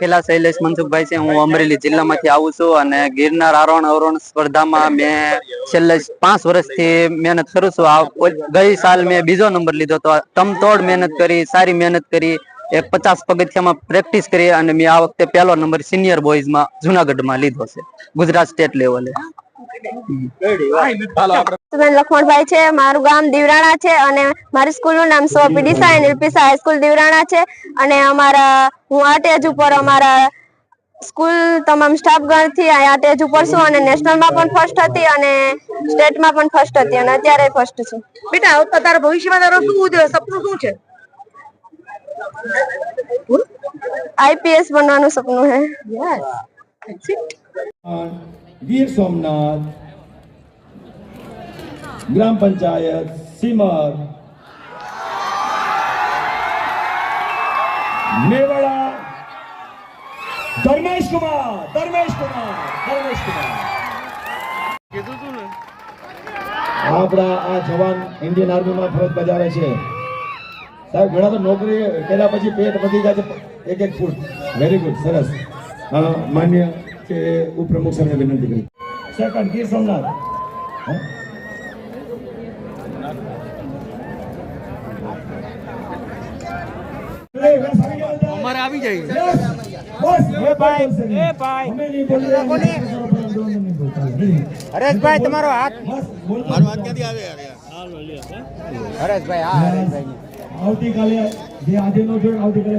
ખેલા શૈલેષ મનસુખભાઈ છે, હું અમરેલી જિલ્લામાંથી આવું છું અને ગિરનાર આરોહણ અવરોહણ સ્પર્ધામાં મેં છેલ્લે પાંચ વર્ષથી મહેનત કરું છું. ગઈ સાલ મેં બીજો નંબર લીધો તો તમતોડ મહેનત કરી, સારી મહેનત કરી, એક પચાસ પગથિયામાં પ્રેક્ટિસ કરી અને મેં આ વખતે પહેલો નંબર સિનિયર બોયઝમાં જુનાગઢમાં લીધો છે, ગુજરાત સ્ટેટ લેવલે. લખમણભાઈ છે મારું ગામ દીવરાણા છે અને મારી સ્કૂલનું નામ સો પીડી સાયન એલપીસા હાઈસ્કૂલ દીવરાણા છે અને અમારા હું આ ઉપર અમારા સ્કૂલ તમામ સ્ટાફ ગણથી આ સ્ટેજ ઉપર છું અને નેશનલમાં પણ ફર્સ્ટ હતી અને સ્ટેટમાં પણ ફર્સ્ટ હતી અને અત્યારે ફર્સ્ટ છું. બેટા હવે તારા ભવિષ્યમાં તારો શું સપનું શું છે? આઈપીએસ બનવાનું સપનું છે ગીર સોમનાથ ગ્રામ પંચાયત સીમર મેવાડા ધર્મેશ કુમાર ધર્મેશ કુમાર ધર્મેશ કુમાર. આપણા આ જવાન ઇન્ડિયન આર્મીમાં ફરજ બજાવે છે. સાહેબ ઘણા તો નોકરી કર્યા પછી પેટ વધી જાય છે. એક એક ફૂટ. વેરી ગુડ સરસ. માન્ય કે ઉપપ્રમુખ સાહેબને વિનંતી કરી. સેકન્ડ ગીર સોમનાથ. અમારે આવી જાય. હરેશભાઈ તમારો હાથ મારો હાથ. ક્યાંથી આવે? હરેશભાઈ હા હરેશભાઈ આવતીકાલે જે આજે નો આવતીકાલે